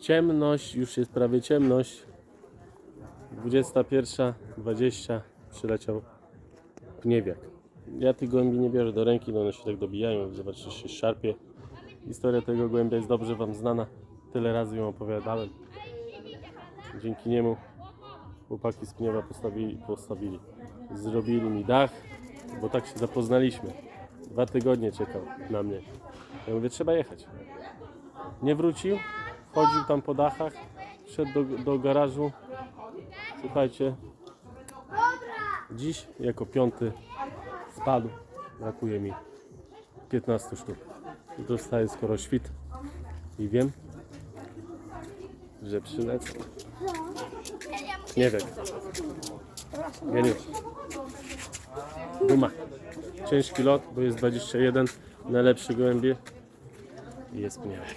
Ciemność, już jest prawie ciemność. 21.20 przyleciał pniewiak. Ja tych głębi nie biorę do ręki, no one się tak dobijają, zobaczysz się szarpie. Historia tego głębia jest dobrze Wam znana. Tyle razy ją opowiadałem. Dzięki niemu chłopaki z pniewa postawili, postawili. Zrobili mi dach, bo tak się zapoznaliśmy. Dwa tygodnie czekał na mnie. Ja mówię, trzeba jechać. Nie wrócił, chodził tam po dachach, szedł do, do garażu. Słuchajcie, dziś jako piąty spadł. Brakuje mi 15 sztuk. Dostaję skoro świt i wiem, że przylecą. Nie wiem. Geniusz. Duma. Ciężki lot, bo jest 21. Najlepszy gołębie. Jest pniewek.